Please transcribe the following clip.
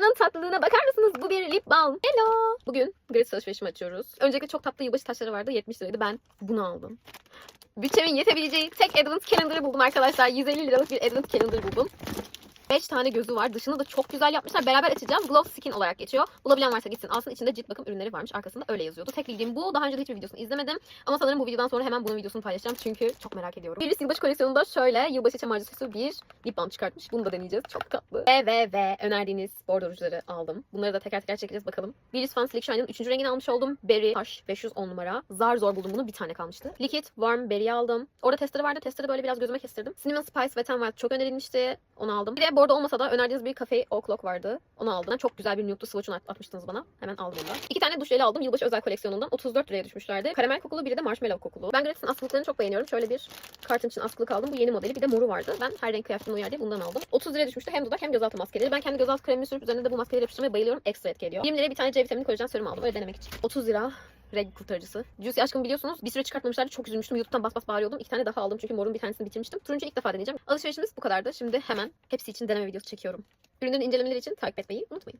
Şunun tatlılığına bakar mısınız? Bu bir lip balm. Hello. Bugün gratis alışverişimi açıyoruz. Öncelikle çok tatlı yılbaşı taşları vardı. 70 liraydı. Ben bunu aldım. Bütçemin yetebileceği tek Advent Calendar'ı buldum arkadaşlar. 150 liralık bir Advent Calendar buldum. 5 tane gözü var. Dışını da çok güzel yapmışlar. Beraber açacağım. Glow Skin olarak geçiyor. Bulabilen varsa gitsin alsın. İçinde cilt bakım ürünleri varmış. Arkasında öyle yazıyordu. Tek bildiğim bu. Daha önce de hiçbir videosunu izlemedim. Ama sanırım bu videodan sonra hemen bunun videosunu paylaşacağım. Çünkü çok merak ediyorum. Birisi yılbaşı koleksiyonunda şöyle yılbaşı çamaşırcısı bir lip balm çıkartmış. Bunu da deneyeceğiz. Çok tatlı. Ve ve ve önerdiğiniz bordo aldım. Bunları da teker teker çekeceğiz bakalım. Birisi Fan Slick Shine'ın 3. rengini almış oldum. Berry Taş 510 numara. Zar zor buldum bunu. Bir tane kalmıştı. Liquid Warm Berry aldım. Orada testleri vardı. Testleri böyle biraz gözüme kestirdim. Cinnamon Spice Wet n Wild çok önerilmişti. Onu aldım. Bir de bordo olmasa da önerdiğiniz bir Cafe O'Clock vardı. Onu aldım. Çok güzel bir nude'lu swatch'unu at- atmıştınız bana. Hemen aldım da. İki tane duş jeli aldım. Yılbaşı özel koleksiyonundan. 34 liraya düşmüşlerdi. Karamel kokulu biri de marshmallow kokulu. Ben Gratis'in askılıklarını çok beğeniyorum. Şöyle bir kartın için askılık aldım. Bu yeni modeli. Bir de moru vardı. Ben her renk kıyafetime uyar diye bundan aldım. 30 liraya düşmüştü. Hem dudak hem gözaltı maskeleri. Ben kendi gözaltı kremimi sürüp üzerine de bu maskeleri yapıştırmaya bayılıyorum. Ekstra etki ediyor. 20 liraya bir tane C vitamini kolajen serum aldım. Öyle denemek için. 30 lira renk kurtarıcısı. Juicy aşkım biliyorsunuz bir süre çıkartmamışlardı. Çok üzülmüştüm. YouTube'dan bas bas bağırıyordum. İki tane daha aldım çünkü morun bir tanesini bitirmiştim. Turuncu ilk defa deneyeceğim. Alışverişimiz bu kadardı. Şimdi hemen hepsi için deneme videosu çekiyorum. Ürünlerin incelemeleri için takip etmeyi unutmayın.